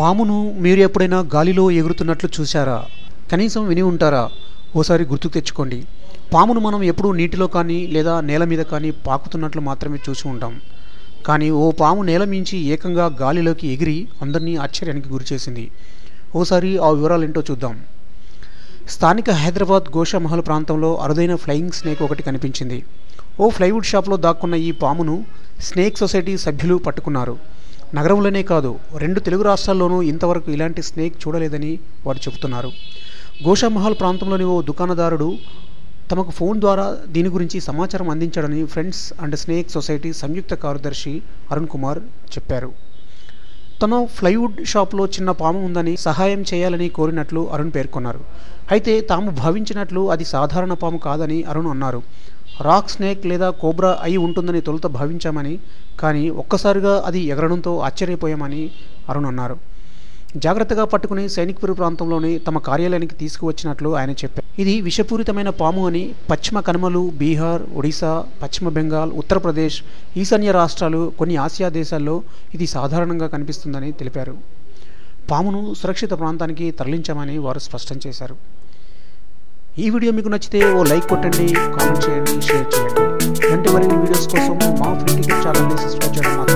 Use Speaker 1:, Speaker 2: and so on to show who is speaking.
Speaker 1: పామును మీరు ఎప్పుడైనా గాలిలో ఎగురుతున్నట్లు చూశారా? కనీసం విని ఉంటారా? ఓసారి గుర్తుకు తెచ్చుకోండి. పామును మనం ఎప్పుడూ నీటిలో కానీ లేదా నేల మీద కానీ పాకుతున్నట్లు మాత్రమే చూసి ఉంటాం. కానీ ఓ పాము నేల మించి ఏకంగా గాలిలోకి ఎగిరి అందరినీ ఆశ్చర్యానికి గురిచేసింది ఓసారి ఆ వివరాలేంటో చూద్దాం. స్థానిక హైదరాబాద్ గోషామహల్ ప్రాంతంలో అరుదైన ఫ్లయింగ్ స్నేక్ ఒకటి కనిపించింది. ఓ ఫ్లైవుడ్ షాప్లో దాక్కున్న ఈ పామును స్నేక్ సొసైటీ సభ్యులు పట్టుకున్నారు. నగరంలోనే కాదు రెండు తెలుగు రాష్ట్రాల్లోనూ ఇంతవరకు ఇలాంటి స్నేక్ చూడలేదని వారు చెబుతున్నారు. గోషామహల్ ప్రాంతంలోని ఓ దుకాణదారుడు తమకు ఫోన్ ద్వారా దీని గురించి సమాచారం అందించాడని ఫ్రెండ్స్ అండ్ స్నేక్ సొసైటీ సంయుక్త కార్యదర్శి అరుణ్ కుమార్ చెప్పారు. తన ఫ్లైవుడ్ షాప్లో చిన్న పాము ఉందని సహాయం చేయాలని కోరినట్లు అరుణ్ పేర్కొన్నారు. అయితే తాము భావించినట్లు అది సాధారణ పాము కాదని అరుణ్ అన్నారు. రాక్ స్నేక్ లేదా కోబ్రా అయి ఉంటుందని తొలుత భావించామని కానీ ఒక్కసారిగా అది ఎగరడంతో ఆశ్చర్యపోయామని అరుణ్ అన్నారు. జాగ్రత్తగా పట్టుకుని సైనిక్పురి ప్రాంతంలోని తమ కార్యాలయానికి తీసుకువచ్చినట్లు ఆయన చెప్పారు. ఇది విషపూరితమైన పాము అని పశ్చిమ కనుమలు బీహార్ ఒడిశా పశ్చిమ బెంగాల్ ఉత్తరప్రదేశ్ ఈశాన్య రాష్ట్రాలు కొన్ని ఆసియా దేశాల్లో ఇది సాధారణంగా కనిపిస్తుందని తెలిపారు. పామును సురక్షిత ప్రాంతానికి తరలించామని వారు స్పష్టం చేశారు. ఈ వీడియో మీకు నచ్చితే ఓ లైక్ కొట్టండి కామెంట్ చేయండి షేర్ చేయండి. అంటే మరిన్ని వీడియోస్ కోసం మా ఫ్రీ టికెట్ ఛానల్ని సబ్స్క్రైబ్ చేయడం మాత్రం